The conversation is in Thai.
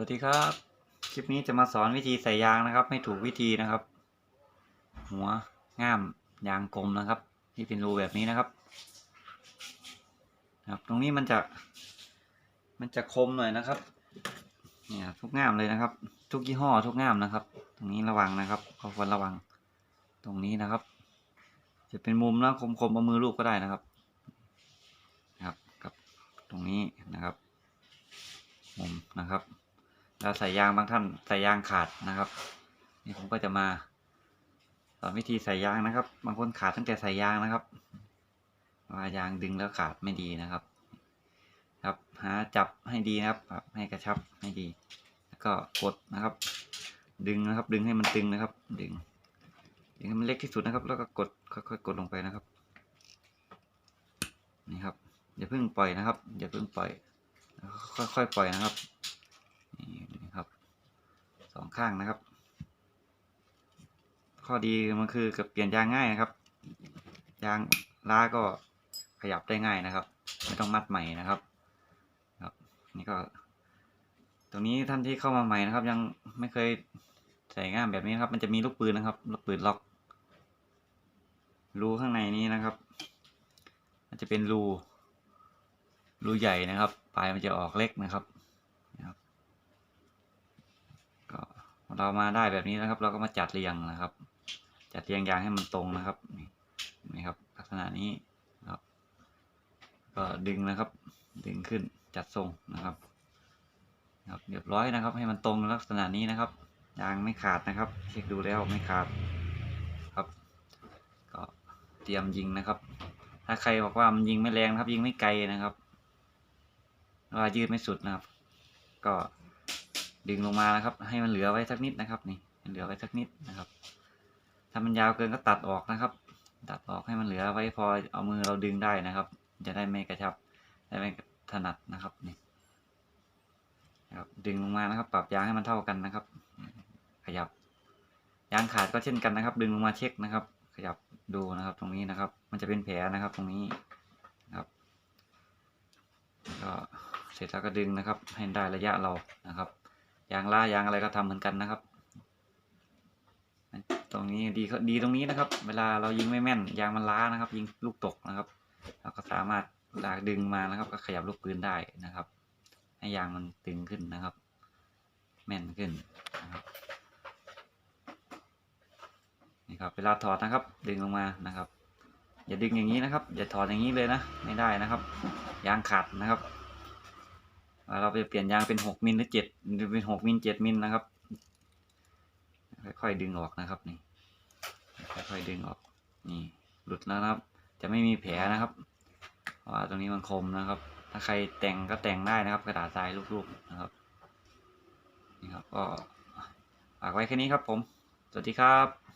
วัสดีครับ คลิปนี้จะมาสอนวิธีใส่ยางนะครับให้ถูกวิธีนะครับ หัวง่ามยางกลมนะครับ ที่เป็นรูแบบนี้นะครับครับ ตรงนี้มันจะ มันจะคมหน่อยนะครับ เนี่ยทุกง่ามเลยนะครับ ทุกยี่ห้อทุกง่ามนะครับ ตรงนี้ระวังนะครับก็ควรระวัง ตรงนี้นะครับ จะเป็นมุมแล้วคมๆเอามือลูบก็ได้นะครับนะครับกับตรงนี้นะครับ มุมนะครับ แล้วใส่ยางบางท่านใส่ยางขาดนะครับนี่ผมก็จะมาสอนวิธีใส่ยางนะครับ บางคนขาดตั้งแต่ใส่ยางนะครับว่ายางดึงแล้วขาดไม่ดีนะครับ ครับหาจับให้ดีนะครับ ให้กระชับให้ดี แล้วก็กดนะครับ ดึงนะครับ ดึงให้มันตึงนะครับ ดึงดึงให้มันเล็กที่สุดนะครับ แล้วก็กดค่อยๆกดลงไปนะครับนี่ครับอย่าเพิ่งปล่อยนะครับอย่าเพิ่งปล่อย ค่อยๆปล่อยนะครับ องข้างนะครับ ข้อดีมันคือกับเปลี่ยนยางง่ายนะครับ ยางล้าก็ขยับได้ง่ายนะครับ ไม่ต้องมัดใหม่นะครับครับ นี่ก็ ตรงนี้ท่านที่เข้ามาใหม่นะครับ ยังไม่เคยใส่ง่ามแบบนี้นครับ มันจะมีลูกปืนนะครับลูกปืนล็อกรูข้างในนี้นะครับ มันจะเป็นรูรูใหญ่นะครับ ปลายมันจะออกเล็กนะครับ ก็เรามาได้แบบนี้นะครับ เราก็มาจัดเรียงนะครับ จัดเรียงยางให้มันตรงนะครับนี่นะครับ ลักษณะนี้ครับ ก็ดึงนะครับ ดึงขึ้นจัดทรงนะครับครับเรียบร้อยนะครับ ให้มันตรงลักษณะนี้นะครับยางไม่ขาดนะครับเช็คดูแล้วไม่ขาดครับ ก็เตรียมยิงนะครับ ถ้าใครบอกว่ามันยิงไม่แรงครับ ยิงไม่ไกลนะครับว่ายืดไม่สุดนะครับ ก็ ดึงลงมานะครับ ให้มันเหลือไว้สักนิดนะครับนี่เหลือไว้สักนิดนะครับ ถ้ามันยาวเกินก็ตัดออกนะครับ ตัดออกให้มันเหลือไว้พอเอามือเราดึงได้นะครับ จะได้ไม่กระชับได้ไม่ถนัดนะครับนี่ครับดึงลงมานะครับ ปรับยางให้มันเท่ากันนะครับ ขยับ ยางขาดก็เช่นกันนะครับ ดึงลงมาเช็คนะครับ ขยับดูนะครับ ตรงนี้นะครับ มันจะเป็นแผลนะครับ ตรงนี้นะครับก็เสร็จแล้วก็ดึงนะครับ ให้ได้ระยะเรานะครับ ยางล่ายางอะไรก็ทำเหมือนกันนะครับ ตรงนี้ดีดีตรงนี้นะครับ เวลาเรายิงไม่แม่น ยางมันล้านะครับ ยิงลูกตกนะครับ เราก็สามารถลากดึงมานะครับ ก็ขยับลูกปืนได้นะครับ ให้ยางมันตึงขึ้นนะครับ แม่นขึ้นนะครับนี่ครับเวลาถอดนะครับ ดึงลงมานะครับ อย่าดึงอย่างนี้นะครับ อย่าถอดอย่างนี้เลยนะ ไม่ได้นะครับ ยางขาดนะครับ เราไปเปลี่ยนยางเป็นหกมิลหรือเจ็ดเป็นหกมิลเจ็ดมิลนะครับ ค่อยๆดึงออกนะครับนี่ค่อยๆดึงออกนี่หลุดแล้วนะครับ จะไม่มีแผลนะครับเพราะว่าตรงนี้มันคมนะครับ ถ้าใครแต่งก็แต่งได้นะครับ กระดาษทรายลูกๆนะครับนี่ครับก็ฝากไว้แค่นี้ครับผม สวัสดีครับ